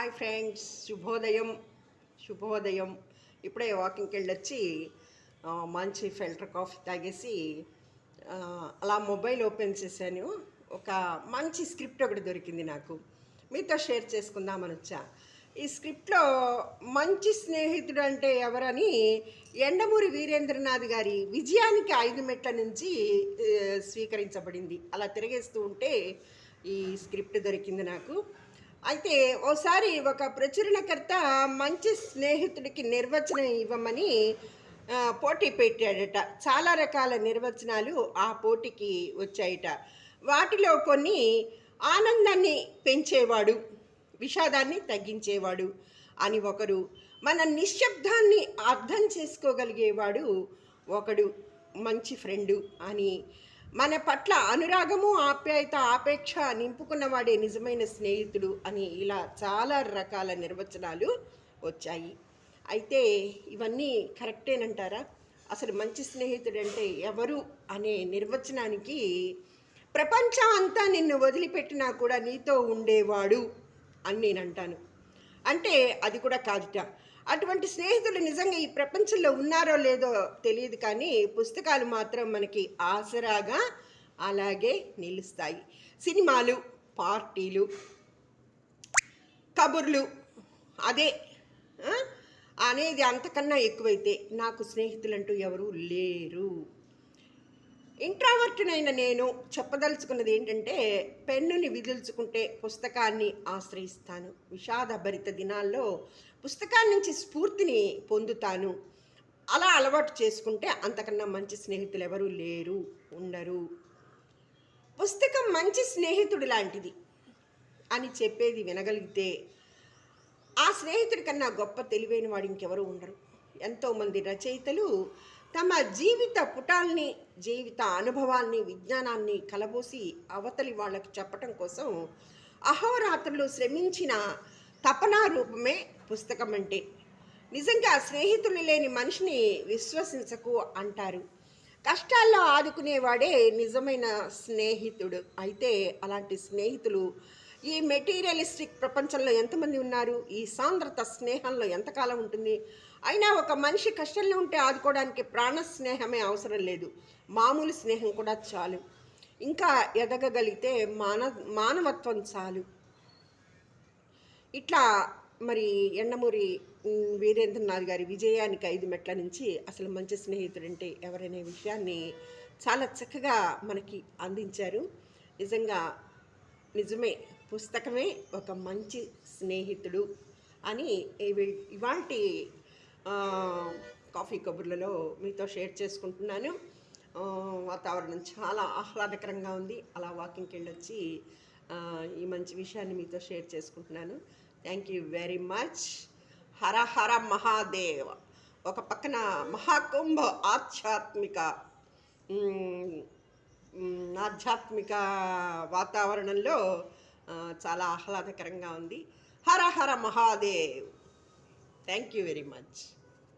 Hi friends శుభోదయం శుభోదయం. ఇప్పుడే వాకింగ్కి వెళ్ళొచ్చి మంచి ఫిల్టర్ కాఫీ తాగేసి అలా మొబైల్ ఓపెన్ చేశాను. ఒక మంచి స్క్రిప్ట్ ఒకటి దొరికింది నాకు. మీతో షేర్ చేసుకుందామని వచ్చా. ఈ స్క్రిప్ట్లో మంచి స్నేహితుడు అంటే ఎవరని ఎండమూరి వీరేంద్రనాథ్ గారి విజయానికి ఐదు మెట్ల నుంచి స్వీకరించబడింది. అలా తిరిగేస్తూ ఉంటే ఈ స్క్రిప్ట్ దొరికింది నాకు. అయితే ఓసారి ఒక ప్రచురణకర్త మంచి స్నేహితుడికి నిర్వచనం ఇవ్వమని పోటీ పెట్టాడట. చాలా రకాల నిర్వచనాలు ఆ పోటీకి వచ్చాయట. వాటిలో కొన్ని ఆనందాన్ని పెంచేవాడు విషాదాన్ని తగ్గించేవాడు అని ఒకరు మన నిశ్శబ్దాన్ని అర్థం చేసుకోగలిగేవాడు ఒకడు మంచి ఫ్రెండు అని మన పట్ల అనురాగము ఆప్యాయత ఆపేక్ష నింపుకున్నవాడే నిజమైన స్నేహితుడు అని ఇలా చాలా రకాల నిర్వచనాలు వచ్చాయి. అయితే ఇవన్నీ కరెక్టేనంటారా? అసలు మంచి స్నేహితుడు అంటే ఎవరు అనే నిర్వచనానికి ప్రపంచం అంతా నిన్ను వదిలిపెట్టినా కూడా నీతో ఉండేవాడు అని నేను అంటాను అంటే అది కూడా కాదుట. అటువంటి స్నేహితులు నిజంగా ఈ ప్రపంచంలో ఉన్నారో లేదో తెలియదు కానీ పుస్తకాలు మాత్రం మనకి ఆసరాగా అలాగే నిలుస్తాయి. సినిమాలు పార్టీలు కబుర్లు అదే అనేది అంతకన్నా ఎక్కువైతే నాకు స్నేహితులంటూ ఎవరూ లేరు. ఇంట్రావర్టునైన నేను చెప్పదలుచుకున్నది ఏంటంటే పెన్నుని విదిల్చుకుంటే పుస్తకాన్ని ఆశ్రయిస్తాను. విషాదభరిత దినాల్లో పుస్తకాల నుంచి స్ఫూర్తిని పొందుతాను. అలా అలవాటు చేసుకుంటే అంతకన్నా మంచి స్నేహితులు ఎవరు లేరు ఉండరు. పుస్తకం మంచి స్నేహితుడు లాంటిది అని చెప్పేది వినగలిగితే ఆ స్నేహితుడి కన్నా గొప్ప తెలివైన వాడు ఇంకెవరు ఉండరు. ఎంతోమంది రచయితలు తమ జీవిత పుటాల్ని జీవిత అనుభవాల్ని విజ్ఞానాన్ని కలబోసి అవతలి వాళ్ళకి చెప్పటం కోసం అహోరాత్రులు శ్రమించిన తపనా రూపమే పుస్తకం అంటే నిజంగా స్నేహితులు లేని మనిషిని విశ్వసించకు అంటారు. కష్టాల్లో ఆదుకునేవాడే నిజమైన స్నేహితుడు. అయితే అలాంటి స్నేహితులు ఈ మెటీరియలిస్టిక్ ప్రపంచంలో ఎంతమంది ఉన్నారు? ఈ సాంద్రత స్నేహంలో ఎంతకాలం ఉంటుంది? అయినా ఒక మనిషి కష్టంలో ఉంటే ఆదుకోవడానికి ప్రాణ స్నేహమే అవసరం లేదు. మామూలు స్నేహం కూడా చాలు. ఇంకా ఎదగగలిగితే మాన మానవత్వం చాలు. ఇట్లా మరి ఎండమూరి వీరేంద్రనాథ్ గారి విజయానికి ఐదు మెట్ల నుంచి అసలు మంచి స్నేహితుడు అంటే ఎవరనే విషయాన్ని చాలా చక్కగా మనకి అందించారు. నిజంగా నిజమే పుస్తకమే ఒక మంచి స్నేహితుడు అని ఇవాంటి కాఫీ కబుర్లలో మీతో షేర్ చేసుకుంటున్నాను. వాతావరణం చాలా ఆహ్లాదకరంగా ఉంది. అలా వాకింగ్కి వెళ్ళొచ్చి ఈ మంచి విషయాన్ని మీతో షేర్ చేసుకుంటున్నాను. Thank you very much Har Har Mahadev ఒక పక్కన మహాకుంభ ఆధ్యాత్మిక ఆధ్యాత్మిక వాతావరణంలో చాలా ఆహ్లాదకరంగా ఉంది. Har Har Mahadev. Thank you very much